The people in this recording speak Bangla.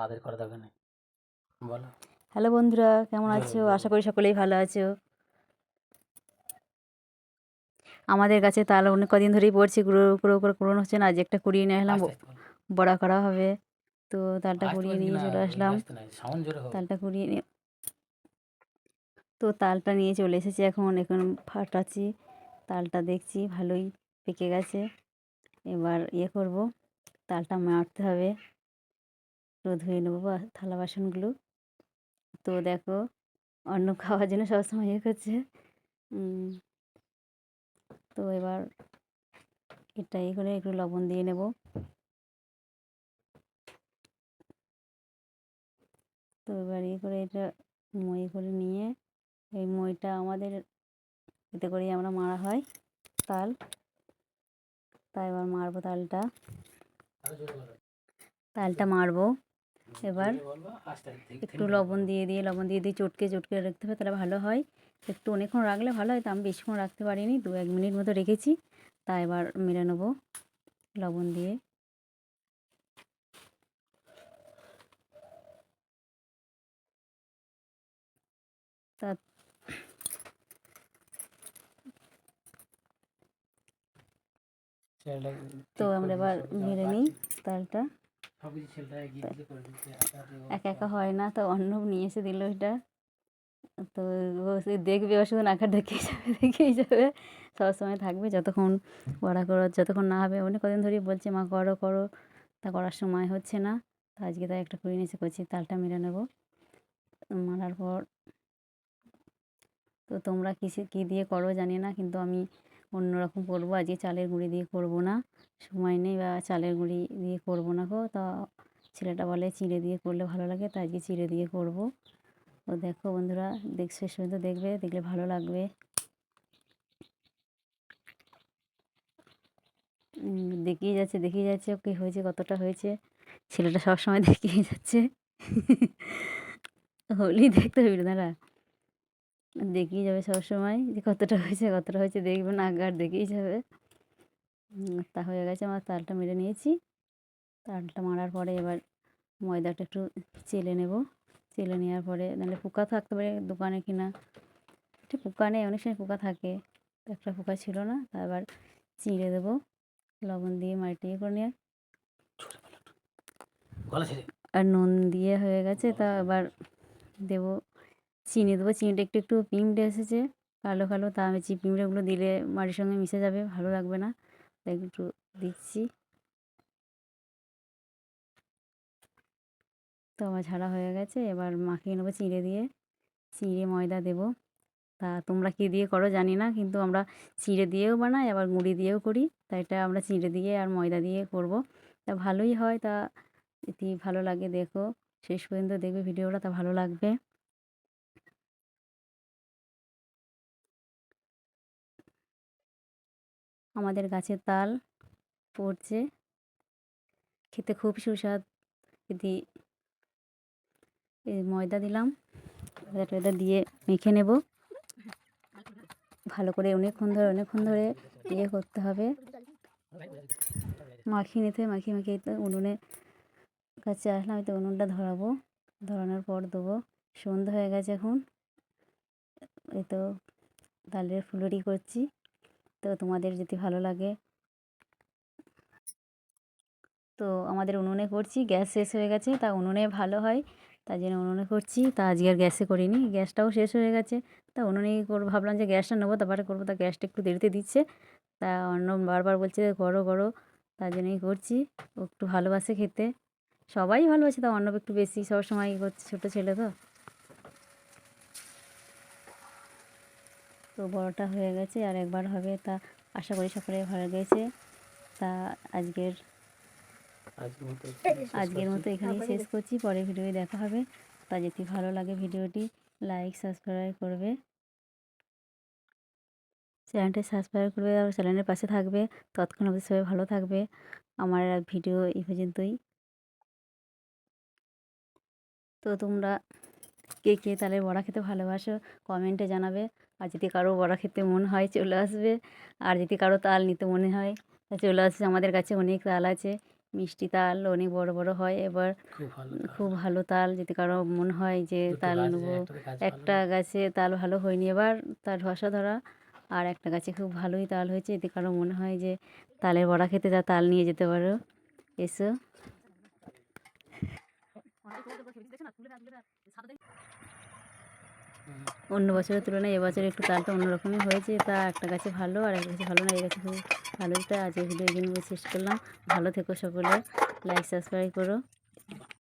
তাদের করা দরকার নেই বলো। হ্যালো বন্ধুরা কেমন আছো? আশা করি সকলেই ভালো আছো। আমাদের কাছে তাল অনেক কদিন ধরেই পড়ছে গুঁড়ো গুঁড়ো করে পূরণ হচ্ছে না আজ একটা কুড়িয়ে নিয়ে আস্তে বড়া করা হবে। তো তালটা কুড়িয়ে নিয়ে চলে আসলাম। তালটা কুড়িয়ে নিয়ে। তো তালটা নিয়ে চলে এসেছি এখন এখন ফাটাচ্ছি। তালটা দেখছি ভালোই পেকে গেছে। এবার ইয়ে করব তালটা মারতে হবে। ধুয়ে নেব বা- থালা বাসনগুলো। তো দেখো অন্য খাওয়ার জন্য সবসময় ইয়ে করছে। তো এবার এটা ইয়ে করে একটু লবণ দিয়ে নেব। তো এবার ইয়ে করে এটা মই করে নিয়ে এই মইটা আমাদের এতে করেই আমরা মারা হয় তাল। তাই এবার মারবো তালটা। তালটা মারবো। এবার একটু লবণ দিয়ে দিয়ে লবণ দিয়ে দিয়ে চটকে চটকে রাখতে হবে তাহলে ভালো হয়। একটু অনেকক্ষণ রাখলে ভালো হয় তো আমি বেশিক্ষণ রাখতে পারিনি দু এক মিনিট মতো রেখেছি। তা এবার মেরে নেব লবণ দিয়ে। তা তো আমরা এবার মেরে নিই তালটা। করে একা একা হয় না তো অর্ণব নিয়ে এসে দিল এটা। তো সে দেখবে ও শুধু নাকার দেখেই যাবে দেখেই যাবে। সবসময় থাকবে যতক্ষণ বড়া করো যতক্ষণ না হবে। অনেক কদিন ধরেই বলছে মা করো করো। তা করার সময় হচ্ছে না। তা আজকে তাই একটা করে নিয়েছে করছি তালটা মেরে নেব। মারার পর তো তোমরা কিসে কী দিয়ে করো জানি না কিন্তু আমি অন্যরকম করব। আজকে চালের গুঁড়ি দিয়ে করব না। সময় নেই বা চালের গুঁড়ি দিয়ে করব না গো। তা ছেলেটা বলে চিড়ে দিয়ে করলে ভালো লাগে তাই আজকে চিড়ে দিয়ে করব। তো দেখো বন্ধুরা, দেখ শেষ পর্যন্ত দেখবে, দেখলে ভালো লাগবে। দেখিয়ে যাচ্ছে দেখিয়ে যাচ্ছে কি হয়েছে, কতটা হয়েছে। ছেলেটা সবসময় দেখিয়ে যাচ্ছে। হলি দেখতে হবে দাঁড়া। দেখিয়ে যাবে সবসময় যে কতটা হয়েছে কতটা হয়েছে দেখবে না আগার দেখেই যাবে। তা হয়ে গেছে আমার তালটা মেরে নিয়েছি। তালটা মারার পরে এবার ময়দাটা একটু চেলে নেব। চেলে নেওয়ার পরে নাহলে পোকা থাকতে পারে দোকানে কিনা একটু পোকা নেই অনেক সময় পোকা থাকে। তো একটা পোকা ছিল না তারপর চিঁড়ে দেবো। লবণ দিয়ে মাটিয়ে করে নিয়ে। আর নুন দিয়ে হয়ে গেছে তা এবার দেবো চিনি দেবো। চিনিটা একটু একটু পিমড়ে এসেছে। কালো কালো। তা আমি পিমড়েগুলো দিলে মাটির সঙ্গে মিশে যাবে, ভালো লাগবে না। তাই একটু দিচ্ছি। তো আমার ঝাড়া হয়ে গেছে। এবার মাখিয়ে নেব চিঁড়ে দিয়ে। চিঁড়ে ময়দা দেবো। তা তোমরা কী দিয়ে করো জানি না, কিন্তু আমরা চিঁড়ে দিয়েও বানাই, আবার গুঁড়ি দিয়েও করি। তা এটা আমরা চিঁড়ে দিয়ে আর ময়দা দিয়ে করব। তা ভালোই হয়। তা এটি ভালো লাগে দেখো। শেষ পর্যন্ত দেখবে ভিডিওটা, তা ভালো লাগবে। আমাদের গাছের তাল পড়ছে। খেতে খুব সুস্বাদ। যদি ময়দা দিলাম, ময়দা টয়দা দিয়ে মেখে নেব। ভালো করে অনেকক্ষণ ধরে অনেকক্ষণ ধরে ইয়ে করতে হবে। মাখিয়ে নিতে, মাখিয়ে মাখিয়ে তো উনুনে কাছে আসলাম তো উনুনটা ধরাবো। ধরানোর পর দেবো সন্ধ্যা হয়ে গেছে এখন। এই তো তালের ফুলুরি করছি। তো তোমাদের যদি ভালো লাগে। তো আমাদের উনুনে করছি, গ্যাস শেষ হয়ে গেছে, তা উনুনে ভালো হয়। তাই জন্য উনুনে করছি, তা আজকে আর গ্যাসে করিনি, গ্যাসটাও শেষ হয়ে গেছে। তা উনুনেই করব ভাবলাম যে গ্যাসটা নেব, তারপরে করব, তা গ্যাসটা একটু দেরিতে দিচ্ছে। তা অন্য বারবার বলছে যে করো করো তার জন্যই করছি, ও একটু ভালোবাসে খেতে। সবাই ভালোবাসে, তা অর্ণব একটু বেশি, সবসময় ইয়ে করছে, ছোটো ছেলে তো। তো বড়টা হয়ে গেছে আর একবার হবে তা আশা করি সকলে ভালো গেছে। তা আজকের আজকের মতো এখানেই শেষ করছি। পরে ভিডিওয়ে দেখা হবে। তা যদি ভালো লাগে ভিডিওটি লাইক সাবস্ক্রাইব করবে। চ্যানেলটি সাবস্ক্রাইব করবে আর চ্যানেলের পাশে থাকবে। ততক্ষণ অবধি সবাই ভালো থাকবে। আমার ভিডিও এই পর্যন্তই। তো তোমরা কে কে তাহলে বড়া খেতে ভালোবাসো? কমেন্টে জানাবে। আর যদি কারও বড়া খেতে মন হয় চলে আসবে। আর যদি কারও তাল নিতে মনে হয় চলে আসবে। আমাদের কাছে অনেক তাল আছে। মিষ্টি তাল অনেক বড় বড় হয়। এবার খুব ভালো তাল। যদি কারও মনে হয় যে তাল নেব। একটা গাছে তাল ভালো হয়নি। এবার তার ধসা ধরা। আর একটা গাছে খুব ভালোই তাল হয়েছে। যদি কারও মনে হয় যে তালের বড়া খেতে যা তাল নিয়ে যেতে পারো। এসো। অন্য বছরের তুলনায় এবছর একটু তালটা অন্যরকমই হয়েছে। তা একটা গাছে ভালো আর একটা গাছে ভালো না, এই গাছে খুব ভালো তা আজকে ভিডিও এখানে শেষ করলাম। ভালো থেকো সকলে। লাইক সাবস্ক্রাইব করো।